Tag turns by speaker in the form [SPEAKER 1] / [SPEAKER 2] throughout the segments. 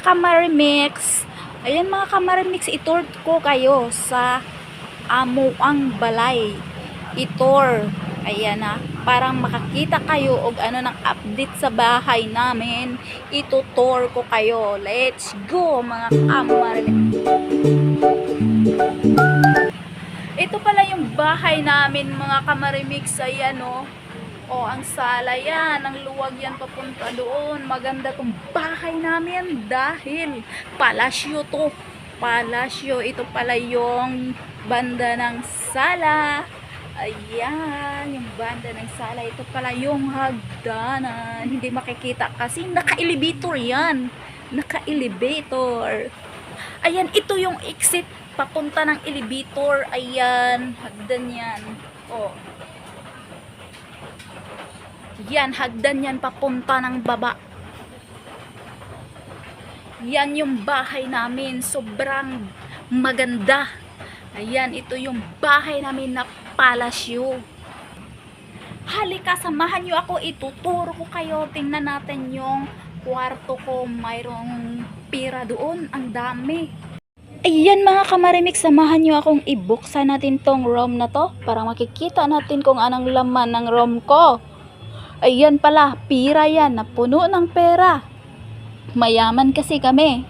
[SPEAKER 1] mga kamarimix, ayan mga kamarimix, itur ko kayo sa Amuang Balay. Itor. Ayan na. Parang makakita kayo og ano ng update sa bahay namin. Itutor ko kayo. Let's go mga kamarimix. Ito pala yung bahay namin mga kamarimix. Ayan o. O, ang sala yan. Ang luwag yan papunta doon. Maganda tong bahay namin dahil palasyo to. Palasyo. Ito pala yung banda ng sala. Ayan, yung banda ng sala. Ito pala yung hagdanan. Hindi makikita kasi naka-elevator yan. Naka-elevator. Ayan, ito yung exit papunta ng elevator. Ayan, hagdan yan. Oh. Yan, hagdan yan papunta ng baba. Yan yung bahay namin. Sobrang maganda. Ayan, ito yung bahay namin na palasyo. Halika, samahan nyo ako. Ituturo ko kayo. Tingnan natin yung kwarto ko. Mayroong pira doon. Ang dami. Ayan mga kamarimik, samahan nyo akong ibuksan natin tong room na to para makikita natin kung anong laman ng room ko. Ayan pala, pira yan, napuno ng pera. Mayaman kasi kami.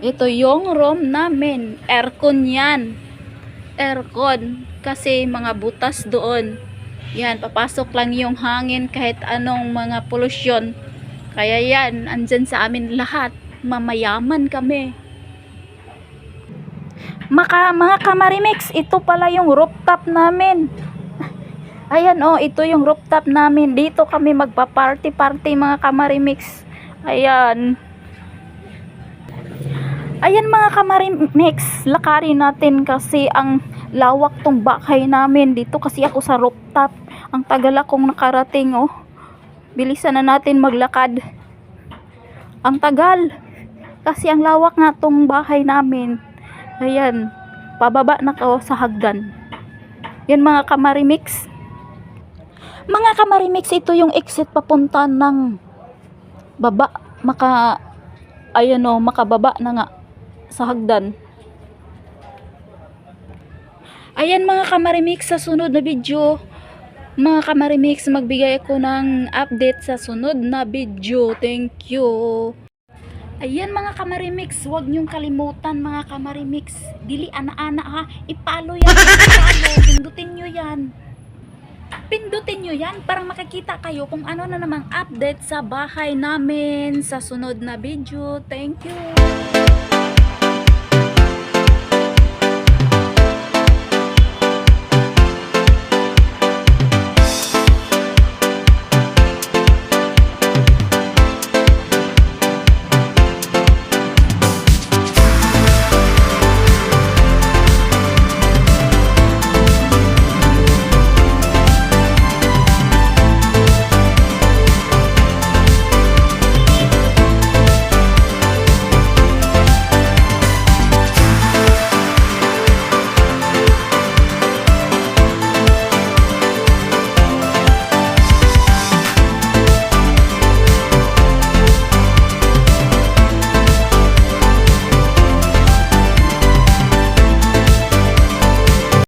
[SPEAKER 1] Ito yung room namin. Aircon yan. Aircon. Kasi mga butas doon. Yan, papasok lang yung hangin kahit anong mga polusyon. Kaya yan, andyan sa amin lahat. Mamayaman kami. Maka, mga kamarimix, ito pala yung rooftop namin. Ayan oh, ito yung rooftop namin. Dito kami magpa-party-party mga kamarimix. Ayan. Ayan mga kamarimix, lakarin natin kasi ang lawak tong bahay namin. Dito kasi ako sa rooftop. Ang tagal akong nakarating oh. Bilisan na natin maglakad. Ang tagal. Kasi ang lawak nga tong bahay namin. Ayan, pababa na ko sa hagdan. Yan mga kamarimix. Mga kamarimix, ito yung exit papunta ng baba. Maka, ayan o, makababa na nga sa hagdan. Ayan mga kamarimix, sa sunod na video, mga kamarimix, magbigay ako ng update sa sunod na video. Thank you. Ayan mga kamarimix, huwag niyong kalimutan mga kamarimix. Dili ana-ana ha, ipalo yan, ipalo, pindutin niyo yan. Pindutin niyo yan para makikita kayo kung ano na namang update sa bahay namin sa sunod na video. Thank you.